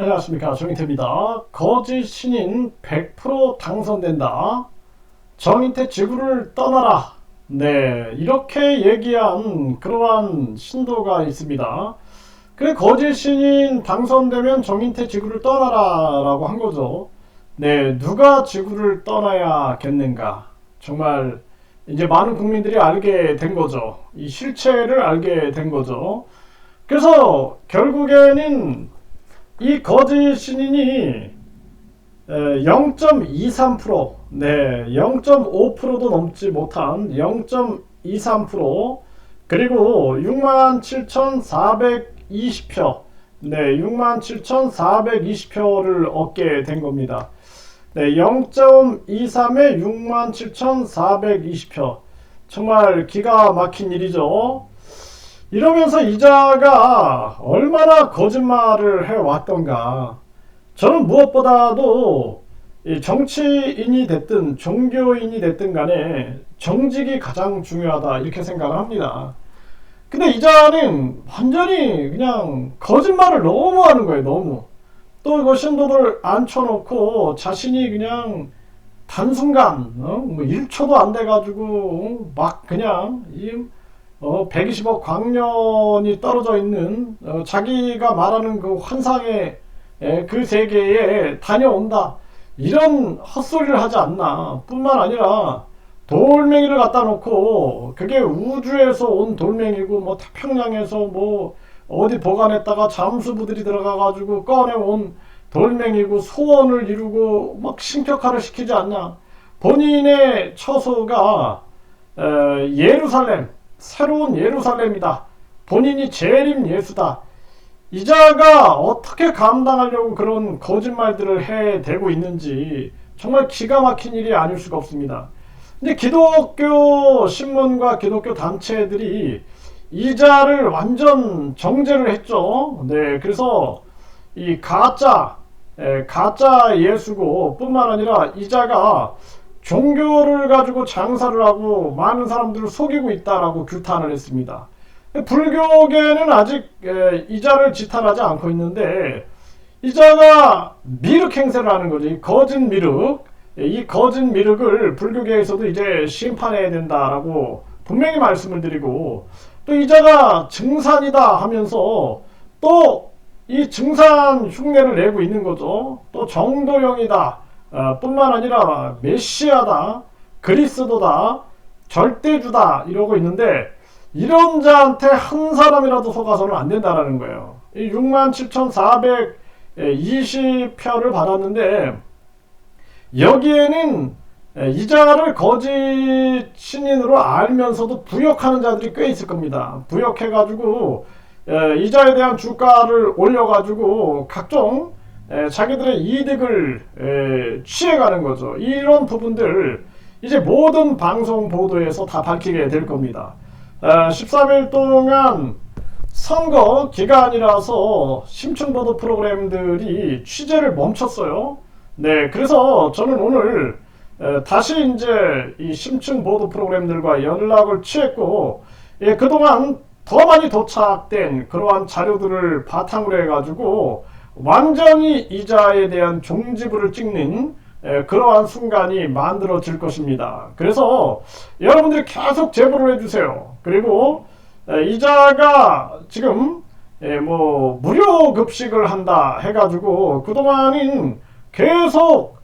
안녕하십니까 정인태입니다. 거짓 신인 100% 당선된다. 정인태 지구를 떠나라. 네 이렇게 얘기한 그러한 신도가 있습니다. 그래 거짓 신인 당선되면 정인태 지구를 떠나라라고 한 거죠. 네 누가 지구를 떠나야겠는가? 정말 이제 많은 국민들이 알게 된 거죠. 이 실체를 알게 된 거죠. 그래서 결국에는 이 거짓 신인이 0.23%, 네, 0.5%도 넘지 못한 0.23%, 그리고 67,420표, 네, 67,420표를 얻게 된 겁니다. 네, 0.23에 67,420표. 정말 기가 막힌 일이죠. 이러면서 이자가 얼마나 거짓말을 해왔던가. 저는 무엇보다도 정치인이 됐든 종교인이 됐든 간에 정직이 가장 중요하다 이렇게 생각을 합니다. 근데 이자는 완전히 그냥 거짓말을 너무 하는 거예요, 너무. 또 이거 신도들 앉혀놓고 자신이 그냥 단순간, 어? 뭐 1초도 안 돼가지고 막 그냥 이 어, 120억 광년이 떨어져 있는 어, 자기가 말하는 그 환상의 에, 그 세계에 다녀온다. 이런 헛소리를 하지 않나. 뿐만 아니라 돌멩이를 갖다 놓고 그게 우주에서 온 돌멩이고 뭐 태평양에서 뭐 어디 보관했다가 잠수부들이 들어가 가지고 꺼내온 돌멩이고 소원을 이루고 막 신격화를 시키지 않냐. 본인의 처소가 에, 예루살렘 새로운 예루살렘이다. 본인이 재림 예수다. 이자가 어떻게 감당하려고 그런 거짓말들을 해대고 있는지 정말 기가 막힌 일이 아닐 수가 없습니다. 근데 기독교 신문과 기독교 단체들이 이자를 완전 정제를 했죠. 네, 그래서 이 가짜, 에, 가짜 예수고 뿐만 아니라 이자가 종교를 가지고 장사를 하고 많은 사람들을 속이고 있다라고 규탄을 했습니다. 불교계는 아직 이자를 지탄하지 않고 있는데 이자가 미륵 행세를 하는 거지 거짓 미륵 이 거짓 미륵을 불교계에서도 이제 심판해야 된다라고 분명히 말씀을 드리고 또 이자가 증산이다 하면서 또 이 증산 흉내를 내고 있는 거죠. 또 정도령이다. 어, 뿐만 아니라 메시아다, 그리스도다, 절대주다 이러고 있는데 이런 자한테 한 사람이라도 속아서는 안 된다라는 거예요. 67,420표를 받았는데 여기에는 이 자를 거짓 신인으로 알면서도 부역하는 자들이 꽤 있을 겁니다. 부역해가지고 이자에 대한 주가를 올려가지고 각종 에, 자기들의 이득을 에, 취해가는 거죠. 이런 부분들 이제 모든 방송 보도에서 다 밝히게 될 겁니다. 에, 13일 동안 선거 기간이라서 심층 보도 프로그램들이 취재를 멈췄어요. 네, 그래서 저는 오늘 에, 다시 이제 이 심층 보도 프로그램들과 연락을 취했고 예, 그동안 더 많이 도착된 그러한 자료들을 바탕으로 해가지고 완전히 이자에 대한 종지부를 찍는 그러한 순간이 만들어질 것입니다. 그래서 여러분들이 계속 제보를 해주세요. 그리고 이자가 지금 뭐 무료 급식을 한다 해가지고 그동안은 계속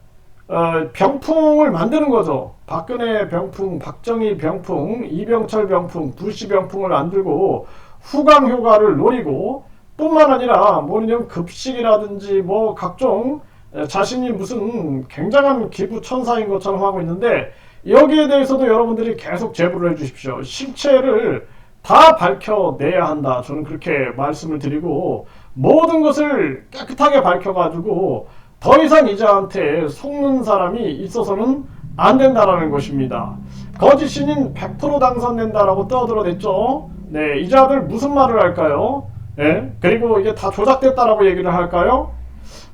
어, 병풍을 만드는 거죠. 박근혜 병풍, 박정희 병풍, 이병철 병풍, 부시 병풍을 만들고 후광 효과를 노리고 뿐만 아니라 뭐냐면 급식이라든지 뭐 각종 자신이 무슨 굉장한 기부 천사인 것처럼 하고 있는데 여기에 대해서도 여러분들이 계속 제보를 해 주십시오. 실체를 다 밝혀내야 한다. 저는 그렇게 말씀을 드리고 모든 것을 깨끗하게 밝혀가지고 더 이상 이자한테 속는 사람이 있어서는 안 된다라는 것입니다. 거짓 신인 100% 당선된다라고 떠들어댔죠. 네, 이자들 무슨 말을 할까요? 예? 그리고 이게 다 조작됐다라고 얘기를 할까요?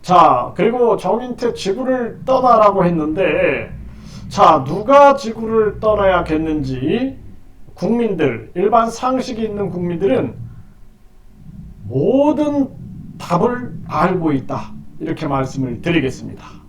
자, 그리고 정인태 지구를 떠나라고 했는데, 자, 누가 지구를 떠나야겠는지, 국민들, 일반 상식이 있는 국민들은 모든 다 답을 알고 있다. 이렇게 말씀을 드리겠습니다.